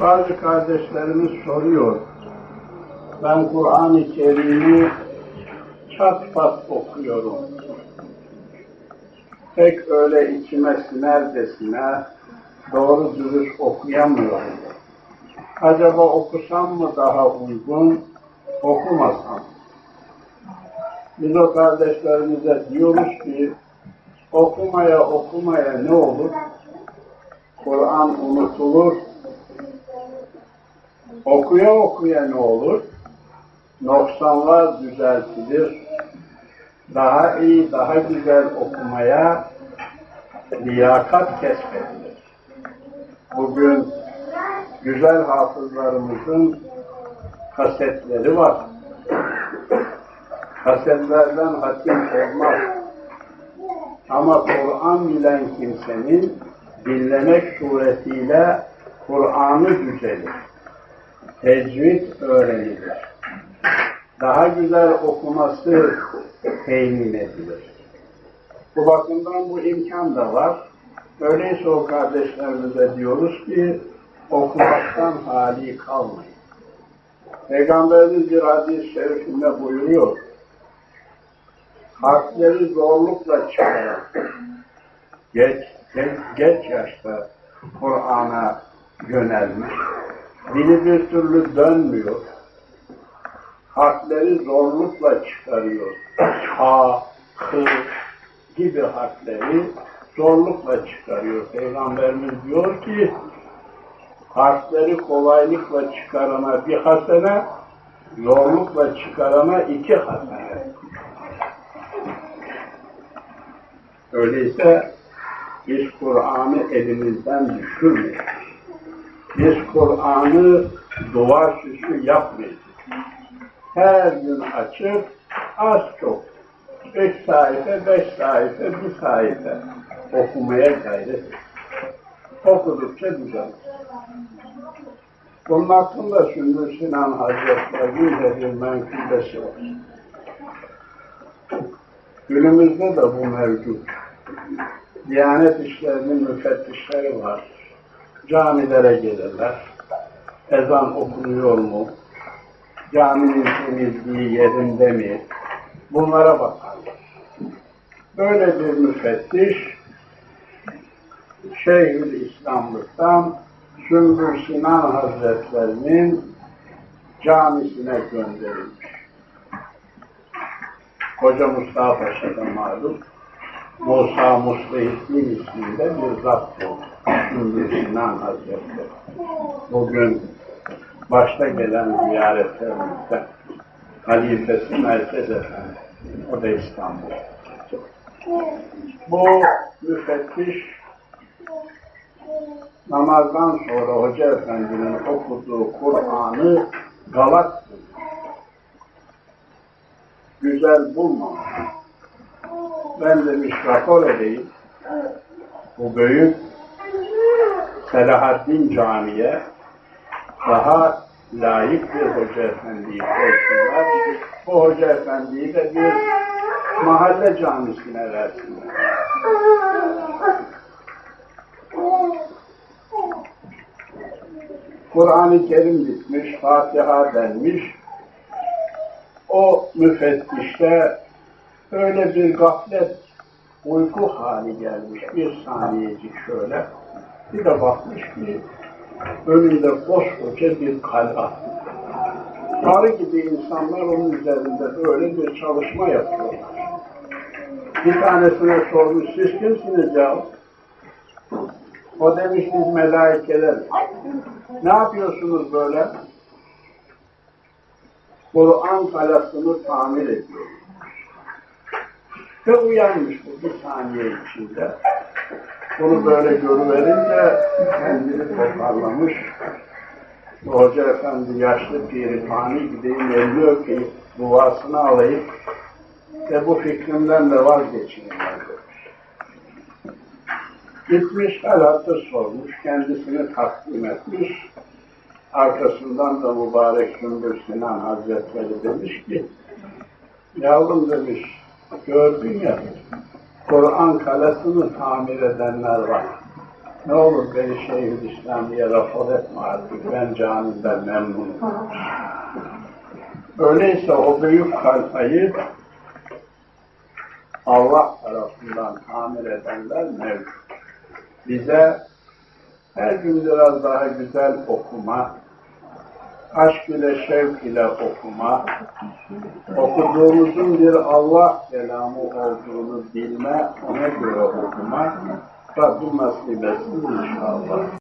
Bazı kardeşlerimiz soruyor. Ben Kur'an-ı Kerim'i çat pat okuyorum. Pek öyle içime sinercesine doğru dürüst okuyamıyorum. Acaba okusam mı daha uygun, okumasam? Biz o kardeşlerimize diyoruz ki okumaya okumaya ne olur? Kur'an unutulur. Okuya okuya ne olur? Noksanlar düzeltilir. Daha iyi, daha güzel okumaya liyakat kesbedilir. Bugün güzel hafızlarımızın kasetleri var. Kasetlerden hatim olmaz. Ama Kur'an bilen kimsenin dinlemek suretiyle Kur'an'ı düzelir. Tecvid öğrenilir. Daha güzel okuması temin edilir. Bu bakımdan bu imkan da var. Öyleyse o kardeşlerimize diyoruz ki okumaktan hali kalmayın. Peygamberimiz bir hadis-i şerifinde buyuruyor. Harfleri zorlukla çıkaran, geç, geç, geç yaşta Kur'an'a yönelmiş, dili bir türlü dönmüyor, harfleri zorlukla çıkarıyor. Ha, hı gibi harfleri zorlukla çıkarıyor. Peygamberimiz diyor ki, harfleri kolaylıkla çıkarana bir hasene, zorlukla çıkarana iki hasene. Öyleyse biz Kur'an'ı elimizden düşürmeyiz. Biz Kur'an'ı duvar süsü yapmayız. Her gün açıp az çok beş sayfa, beş sayfa, bir sayfa okumaya gayret edin. Okudukça düzelir. Bunun hakkında Sündür Sinan Hazretleri'nin de bir menkıbesi var. Günümüzde de bu mevcut. Diyanet işlerinin müfettişleri var. Camilere gelirler. Ezan okunuyor mu? Caminin temizliği yerinde mi? Bunlara bakarlar. Böyle bir müfettiş Şeyhül İslamlıktan Sümbül Sinan Hazretlerinin camisine gönderilmiş. Koca Mustafa Paşa'da malum Musa Muslihin isminde bir zat bu. Sümbül Sinan Hazretleri. Bugün başta gelen ziyaretlerimizde halifesi Merkez Efendi. O da İstanbul. Bu müfettiş namazdan sonra Hoca Efendi'nin okuduğu Kur'an'ı galak güzel bulmamış. Ben demiş rapor edeyim. Bu büyük Selahaddin Camii'ye daha layık bir hoca efendiyi koysunlar. Bu hoca efendiyi de bir mahalle camisine versinler. Kur'an-ı Kerim bitmiş, Fatiha denmiş. O müfettişte öyle bir gaflet, uyku hali gelmiş bir saniyecik şöyle. Bir de bakmış ki önünde koskoca bir kal'a. Arı gibi insanlar onun üzerinde böyle bir çalışma yapıyorlar. Bir tanesine sormuş, siz kimsiniz ya? O demiş, biz melaikeler. Ne yapıyorsunuz böyle? Kur'an kalasını tamir ediyor. Ve uyanmış bu bir saniye içinde. Bunu böyle görüverince kendini toparlamış. Hoca efendi yaşlı pirifani gideyim elini öpeyim, duasını alayım ve bu fikrimden de vazgeçeyim. Gitmiş halatı sormuş, kendisini takdim etmiş. Arkasından da mübarek Sümbül Sinan Hazretleri demiş ki, yavrum demiş, gördün ya, Kur'an kalesini tamir edenler var. Ne olur beni Şeyhülislam diye rapor etme artık. Ben canimden memnunum. Öyleyse o büyük kalfayı Allah tarafından tamir edenler mevcut. Bize her gün biraz daha güzel okuma, aşk ile şevk ile okuma, okuduğumuzun bir Allah kelamı olduğunu bilme, ona göre okuma, Rabbim nasip etsin inşallah.